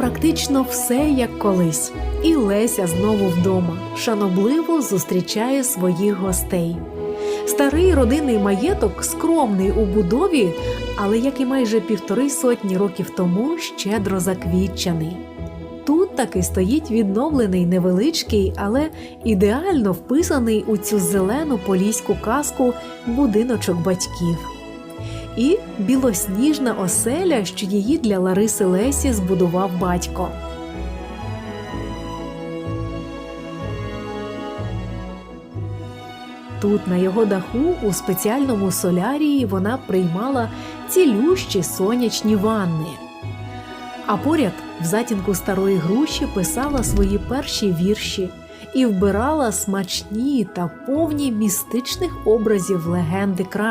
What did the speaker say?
практично все як колись. І Леся знову вдома, шанобливо зустрічає своїх гостей. Старий родинний маєток скромний у будові, але як і майже півтори сотні років тому щедро заквітчаний. Тут таки стоїть відновлений невеличкий, але ідеально вписаний у цю зелену поліську казку будиночок батьків. І білосніжна оселя, що її для Лариси Лесі збудував батько. Тут, на його даху, у спеціальному солярії, вона приймала цілющі сонячні ванни. А поряд, в затінку старої груші, писала свої перші вірші і вбирала смачні та повні містичних образів легенди краю.